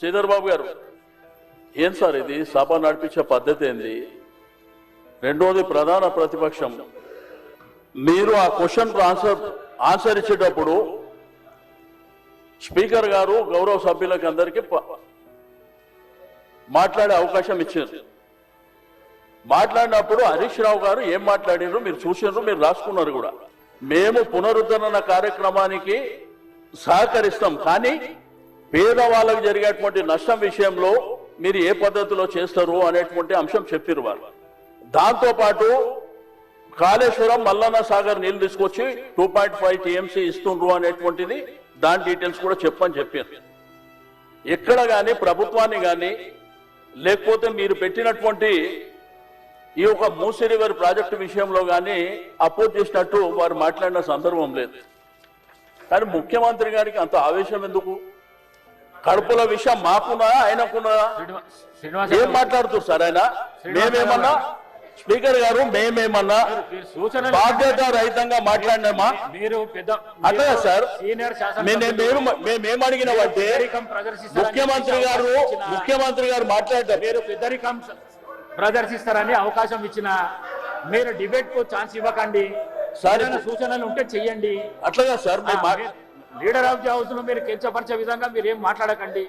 శ్రీధర్ బాబు గారు ఏం సార్ ఇది? సభ నడిపించే పద్ధతి ఏంది? రెండోది ప్రధాన ప్రతిపక్షం. మీరు ఆ క్వశ్చన్ ఆన్సర్ ఆన్సర్ ఇచ్చేటప్పుడు స్పీకర్ గారు గౌరవ సభ్యులకు అందరికీ మాట్లాడే అవకాశం ఇచ్చారు. మాట్లాడినప్పుడు హరీష్ రావు గారు ఏం మాట్లాడినారు మీరు చూసినారు మీరు రాసుకున్నారు కూడా. మేము పునరుద్ధరణ కార్యక్రమానికి సహకరిస్తాం కానీ పేదవాళ్ళకు జరిగేటువంటి నష్టం విషయంలో మీరు ఏ పద్ధతిలో చేస్తారు అనేటువంటి అంశం చెప్పారు వారు. దాంతో పాటు కాళేశ్వరం మల్లన్న సాగర్ నీళ్ళు తీసుకొచ్చి టూ పాయింట్ ఫైవ్ టీఎంసీ ఇస్తుండ్రు అనేటువంటిది దాని డీటెయిల్స్ కూడా చెప్పని చెప్పారు. ఎక్కడ కానీ ప్రభుత్వాన్ని కానీ లేకపోతే మీరు పెట్టినటువంటి ఈ యొక్క మూసీ రివర్ ప్రాజెక్టు విషయంలో కానీ అపోజ్ చేసినట్టు వారు మాట్లాడిన సందర్భం లేదు. కానీ ముఖ్యమంత్రి గారికి అంత ఆవేశం ఎందుకు? కడుపుల విషయం మాకున్నా ఆయనకున్నా ఏం మాట్లాడుతున్నారు సార్ ఆయన? మేమేమన్నా? స్పీకర్ గారు మేమేమన్నా? మీరు సూచనలు బాధ్యత రహితంగా మాట్లాడినామా? మీరు పెద్ద అట్లా సార్ మేము మేమేం అడిగినామంటే ముఖ్యమంత్రి గారు ముఖ్యమంత్రి గారు మాట్లాడారు మీరు పెద్దరికం ప్రదర్శిస్తారని అవకాశం ఇచ్చిన మీరు డిబేట్కు ఛాన్స్ ఇవ్వకండి. సూచనలు ఉంటే చెయ్యండి. అట్లాగా సార్ మేము లీడర్ ఆఫ్ ది హౌస్ను మీరు కించపరిచే విధంగా మీరు ఏం మాట్లాడకండి.